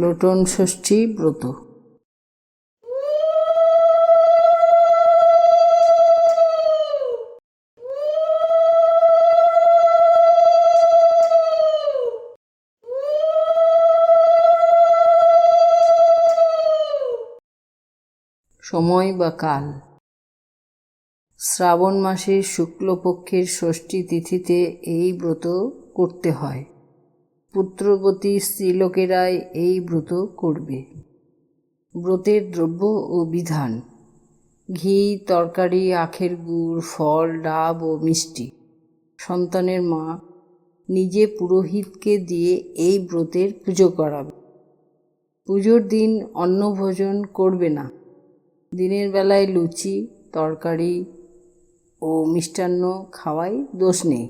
Lotion ষষ্ঠী ব্রত। সময় বা কাল। শ্রাবণ মাসের শুক্লপক্ষের ষষ্ঠী তিথিতে এই ব্রত করতে হয়। পুত্রবতী স্ত্রীলোকেরাই এই ব্রত করবে। ব্রতের দ্রব্য ও বিধান। ঘি, তরকারি, আখের গুড়, ফল, ডাব ও মিষ্টি। সন্তানের মা নিজে পুরোহিতকে দিয়ে এই ব্রতের পুজো করাবে। পুজোর দিন অন্নভোজন করবে না। দিনের বেলায় লুচি, তরকারি ও মিষ্টান্ন খাওয়াই দোষ নেই।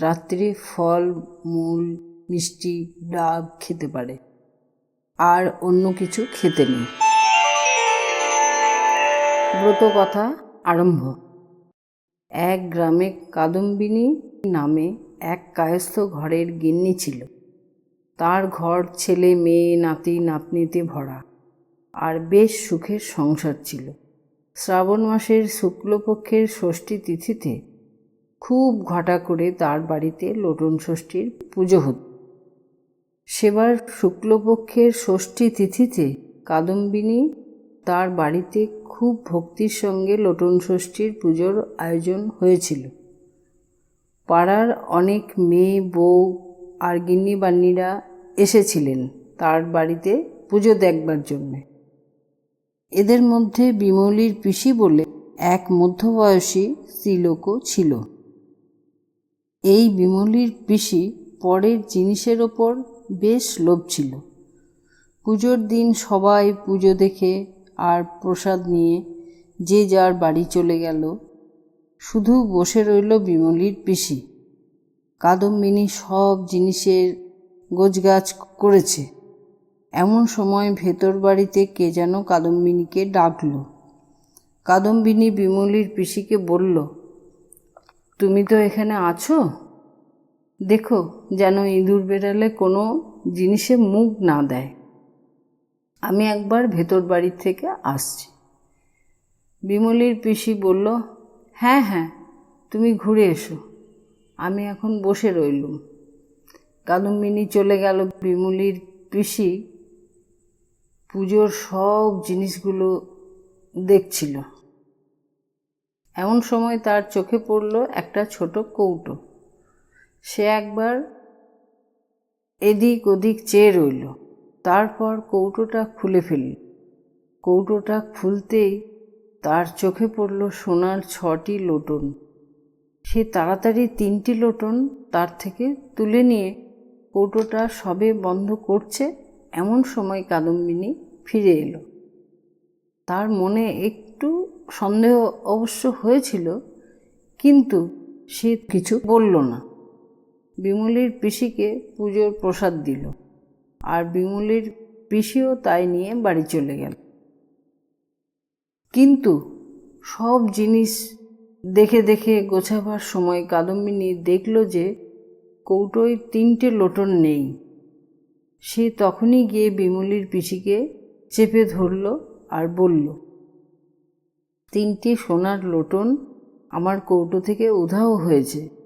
রাত্রে ফল, মূল মিষ্টি, ডাব খেতে পারে। আর অন্য কিছু খেতে নেই। ব্রত কথা আরম্ভ। এক গ্রামে কাদম্বিনী নামে এক কায়স্থ ঘরের গিন্নি ছিল। তার ঘর ছেলে, মেয়ে, নাতি, নাতনিতে ভরা। আর বেশ সুখের সংসার ছিল। শ্রাবণ মাসের শুক্লপক্ষের ষষ্ঠী তিথিতে খুব ঘটা করে তার বাড়িতে লোটন ষষ্ঠীর পুজো হতো। সেবার শুক্লপক্ষের ষষ্ঠী তিথিতে কাদম্বিনী তার বাড়িতে খুব ভক্তির সঙ্গে লোটন ষষ্ঠীর পুজোর আয়োজন হয়েছিল। পাড়ার অনেক মেয়ে, বউ আর গিন্নিবান্নিরা এসেছিলেন তার বাড়িতে পুজো দেখবার জন্যে। এদের মধ্যে বিমলির পিসি বলে এক মধ্যবয়সী স্ত্রীলোকও ছিল। এই বিমলির পিসি পরের জিনিসের ওপর বেশ লোভ ছিল। পুজোর দিন সবাই পুজো দেখে আর প্রসাদ নিয়ে যে যার বাড়ি চলে গেল, শুধু বসে রইল বিমলির পিসি। কাদম্বিনী সব জিনিসের গোছগাছ করেছে। এমন সময় ভেতর বাড়িতে কে যেন কাদম্বিনীকে ডাকল। কাদম্বিনী বিমলির পিসিকে বলল, তুমি তো এখানে আছো? দেখো যেন ইঁদুর বেড়ালে কোনো জিনিসে মুখ না দেয়। আমি একবার ভেতর বাড়ির থেকে আসছি। বিমলির পিসি বলল হ্যাঁ হ্যাঁ তুমি ঘুরে এসো। আমি এখন বসে রইলুম। কাদম্বিনী চলে গেল বিমলির পিসি পুজোর সব জিনিসগুলো দেখছিল। এমন সময় তার চোখে পড়ল একটা ছোট কৌটো। সে একবার এদিক ওদিক চেয়ে রইল। তারপর কৌটোটা খুলে ফেলল। কৌটোটা খুলতেই তার চোখে পড়ল সোনার ছটি লোটন। সে তাড়াতাড়ি তিনটি লোটন তার থেকে তুলে নিয়ে কৌটোটা সবে বন্ধ করছে, এমন সময় কাদম্বিনী ফিরে এলো। তার মনে একটু সন্দেহ অবশ্য হয়েছিল, কিন্তু সে কিছু বলল না। বিমলির পিসিকে পুজোর প্রসাদ দিল। আর বিমলির পিসিও তাই নিয়ে বাড়ি চলে গেল। কিন্তু সব জিনিস দেখে দেখে গোছাবার সময় কাদম্বিনী দেখল যে কৌটোয় তিনটে লোটন নেই। সে তখনই গিয়ে বিমলির পিসিকে চেপে ধরল আর বলল, তিনটি সোনার লোটন আমার কৌটো থেকে উধাও হয়েছে।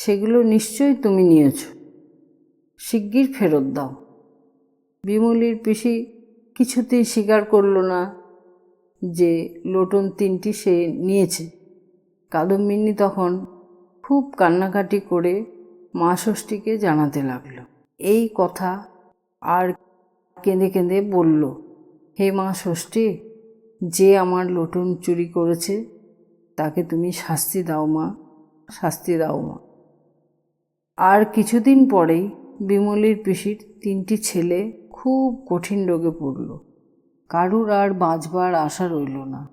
সেগুলো নিশ্চয়ই তুমি নিয়েছ। শিগগির ফেরত দাও। বিমলির পিসি কিছুতেই স্বীকার করল না যে লোটন তিনটি সে নিয়েছে। কাদম্বিনী তখন খুব কান্নাকাটি করে মা ষষ্ঠীকে জানাতে লাগল। এই কথা আর কেঁদে কেঁদে বলল, হে মা ষষ্ঠী, যে আমার লোটন চুরি করেছে, তাকে তুমি শাস্তি দাও মা, শাস্তি দাও মা। আর কিছুদিন পরেই বিমলির পিসির তিনটি ছেলে খুব কঠিন রোগে পড়ল। কারুর আর বাঁচবার আশা রইল না।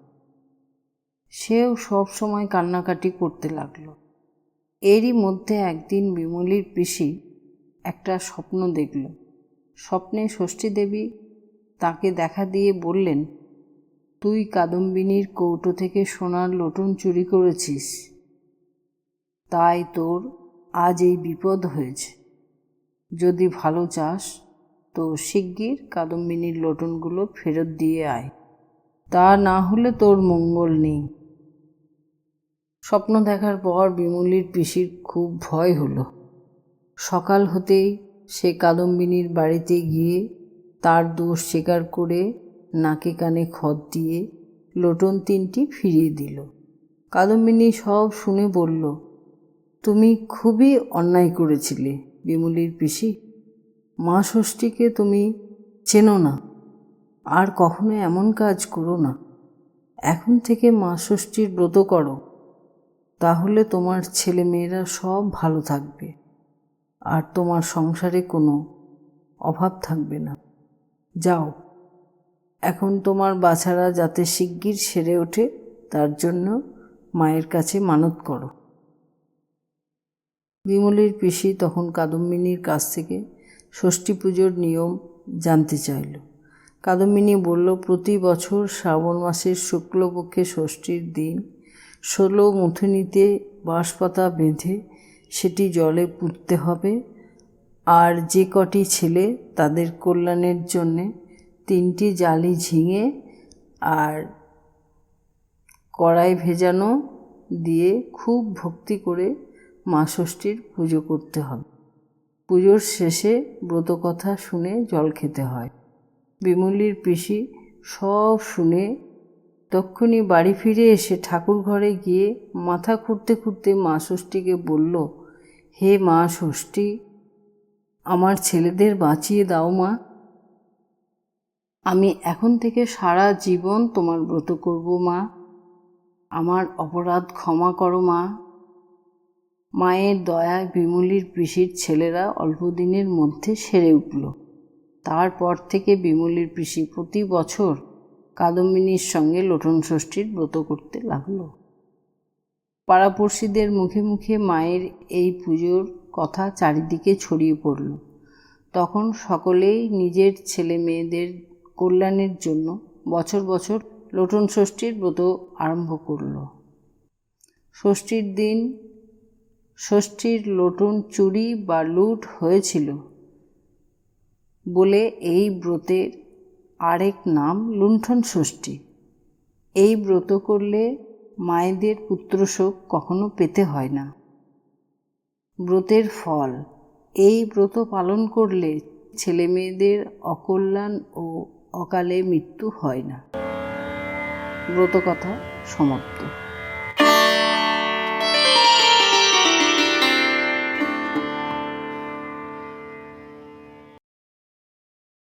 সেও সব সময় কান্নাকাটি করতে লাগল। এরই মধ্যে একদিন বিমলির পিসি একটা স্বপ্ন দেখল। স্বপ্নে ষষ্ঠী দেবী তাকে দেখা দিয়ে বললেন, তুই কাদম্বিনীর কৌটো থেকে সোনার লোটন চুরি করেছিস। তাই তোর আজ এই বিপদ হয়েছে। যদি ভালো চাস, তো শিগগির কাদম্বিনীর লোটনগুলো ফেরত দিয়ে আয়। তা না হলে তোর মঙ্গল নেই। স্বপ্ন দেখার পর বিমলির পিসির খুব ভয় হলো। সকাল হতেই সে কাদম্বিনীর বাড়িতে গিয়ে তার দোষ স্বীকার করে নাকে কানে খত দিয়ে লোটন তিনটি ফিরিয়ে দিল। কাদম্বিনী সব শুনে বলল তুমি খুবই অন্যায় করেছিলে, বিমলির পিসি। মা ষষ্ঠীকে তুমি চেনো না, আর কখনো এমন কাজ করো না। এখন থেকে মা ষষ্ঠীর ব্রত করো, তাহলে তোমার ছেলে মেয়েরা সব ভালো থাকবে, আর তোমার সংসারে কোনো অভাব থাকবে না। যাও, এখন তোমার বাছারা যাতে শিগগির সেরে ওঠে, তার জন্য মায়ের কাছে মানত করো। বিমলের পিসি তখন কাদম্বিনীর কাছ থেকে ষষ্ঠী পুজোর নিয়ম জানতে চাইল। কাদম্বিনী বলল, প্রতি বছর শ্রাবণ মাসের শুক্লপক্ষে ষষ্ঠীর দিন ষোলো মুঠুনিতে বাঁশপাতা বেঁধে সেটি জলে পুঁততে হবে। আর যে কটি ছেলে তাদের কল্যাণের জন্যে তিনটি জালি ঝিঙে আর কড়াই ভেজানো দিয়ে খুব ভক্তি করে মা ষষ্ঠীর পুজো করতে হবে। পুজোর শেষে ব্রতকথা শুনে জল খেতে হয়। বিমলির পিসি সব শুনে তক্ষুনি বাড়ি ফিরে এসে ঠাকুর ঘরে গিয়ে মাথা খুঁড়তে খুঁড়তে মা ষষ্ঠীকে বলল, হে মা ষষ্ঠী, আমার ছেলেদের বাঁচিয়ে দাও মা। আমি এখন থেকে সারা জীবন তোমার ব্রত করব মা। আমার অপরাধ ক্ষমা করো মা। মায়ের দয়ায় বিমলির পিসির ছেলেরা অল্পদিনের মধ্যে সেরে উঠল। তারপর থেকে বিমলির পিসি প্রতি বছর কাদম্বিনীর সঙ্গে লোটন ষষ্ঠীর ব্রত করতে লাগল। পাড়াপড়শিদের মুখে মুখে মায়ের এই পুজোর কথা চারিদিকে ছড়িয়ে পড়ল। তখন সকলেই নিজের ছেলে মেয়েদের কল্যাণের জন্য বছর বছর লোটন ষষ্ঠীর ব্রত আরম্ভ করল। ষষ্ঠীর দিন ষষ্ঠীর লোটন চুরি বা লুট হয়েছিল বলে এই ব্রতের আরেক নাম লুণ্ঠন ষষ্ঠী। এই ব্রত করলে মায়েদের পুত্রশোক কখনো পেতে হয় না। ব্রতের ফল, এই ব্রত পালন করলে ছেলে মেয়েদের অকল্যাণ ও অকালে মৃত্যু হয় না। ব্রতকথা সমাপ্ত।